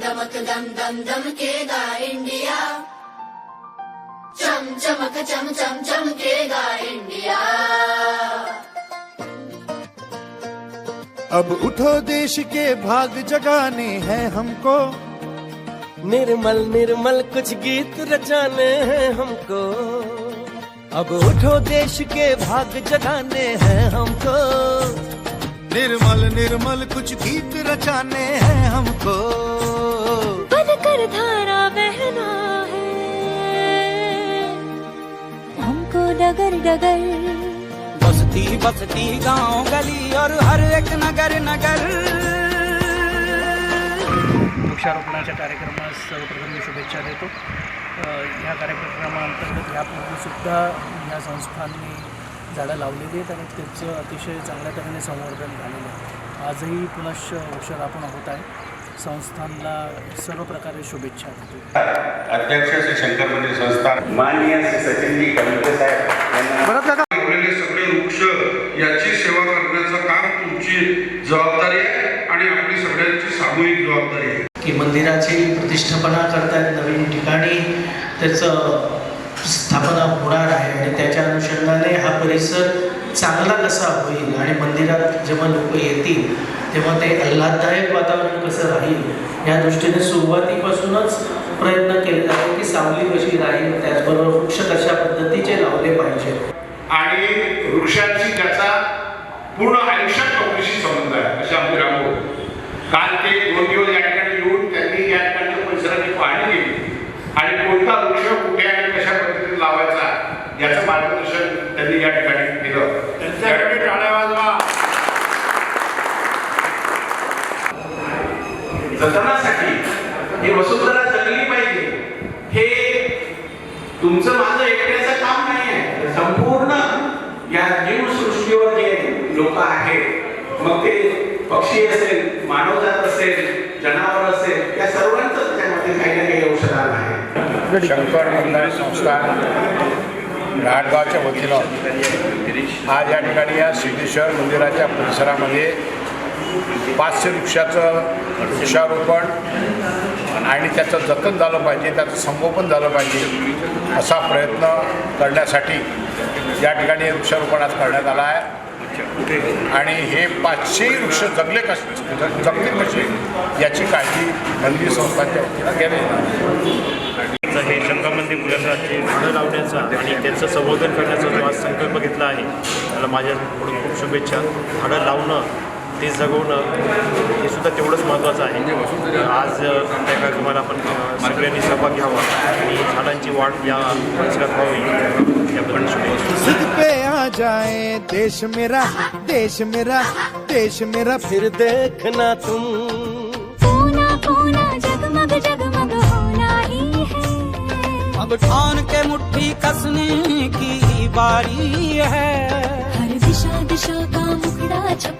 दमक दम दम दमकेगा इंडिया। चम चमक चम चम चमकेगा इंडिया। अब उठो देश के भाग जगाने हैं हमको। निर्मल निर्मल कुछ गीत रचाने हैं हमको। अब उठो देश के भाग जगाने हैं हमको। निर्मल निर्मल कुछ गीत रचाने हैं हमको। बनकर धारा बहना है। हमको डगर डगर। बसती बसती गांव गली और हर एक नगर नगर। वृक्षारोपणाच्या कार्यक्रमास सर्वप्रथम मी शुभेच्छा देतो. अ, ह्या कार्यक्रमाअंतर्गत यापूर्वीसुद्धा ह्या संस्थांनी झाडं लावलेली आहेत आणि त्याचं अतिशय चांगल्या तऱ्हेने संवर्धन झालेलं आहे. आजही पुनश्च वृक्षारोपण होत आहे. संस्थांना सर्व प्रकारे शुभेच्छा देतो. अध्यक्ष श्री शंकर मंदिर संस्थान. माननीय श्री सचिनजी कमिटे साहेब सगळे वृक्ष याची सेवा करण्याचं काम तुमची जबाबदारी आहे आणि आपली सगळ्यांची सामूहिक जबाबदारी आहे. की मंदिराची प्रतिष्ठापना करतायत नवीन ठिकाणी त्याचं स्थापना होणार आहे आणि त्याच्या अनुषंगाने हा परिसर चांगला कसा होईल आणि मंदिरात जेव्हा लोक येतील तेव्हा ते आल्हाददायक वातावरण कसं राहील या दृष्टीने सुरुवातीपासूनच प्रयत्न केले जातो की सावली कशी राहील त्याचबरोबर वृक्ष कशा पद्धतीचे लावले पाहिजे. आणि वृक्षांची त्याचा पूर्ण आयुष्यात चौकशी संबंध आहे असे आमचे रामभाऊ काल ते दोन दिवस या ठिकाणी येऊन त्यांनी या ठिकाणच्या परिसराची पाहणी केली. आणि कोणता वृक्ष कुठे आणि कशा पद्धतीने लावायचा याचं मार्गदर्शन त्यांनी या ठिकाणी केलं. त्यांच्याकडे टाळ्या वाजवा. जतनासाठी हे वसुंधरा जगली पाहिजे. हे तुमचं माझं एकट्याचं काम नाही आहे. संपूर्ण या जीवसृष्टीवर जे लोक आहेत मग ते पक्षी असेल मानवजात असेल जनावर असेल या सर्वांचं त्यामध्ये काही ना काही औषधान आहे. शंकर मंदिर संस्थान घाटगावच्या वतीनं आज या ठिकाणी या सिद्धेश्वर मंदिराच्या परिसरामध्ये पाचशे वृक्षाचं वृक्षारोपण आणि त्याचं जतन झालं पाहिजे त्याचं संगोपन झालं पाहिजे असा प्रयत्न करण्यासाठी या ठिकाणी वृक्षारोपण आज करण्यात आला आहे. आणि हे पाचशे वृक्ष जगले कसे जगले कसे याची काळजी मंदिर संस्थांच्या वतीनं घेण्यात हे शंकरमंदिर परिसराचे झाडं लावण्याचा आणि त्याचं संवर्धन करण्याचा जो आज संकल्प घेतला आहे त्याला माझ्याकडून खूप शुभेच्छा. झाडं लावणं ते जगवणं हे सुद्धा तेवढंच महत्त्वाचं आहे. आज त्या कार्यक्रमाला आपण सगळ्यांनी सहभाग घ्यावा आणि झाडांची वाढ या परिसरात व्हावी याबद्दल जाए देश मेरा देश मेरा देश मेरा फिर देखना तुम। सोना कोना जगमग जगमग होना ही है। अब ठान के मुट्ठी कसने की बारी है। हर दिशा दिशा का मुखड़ा छप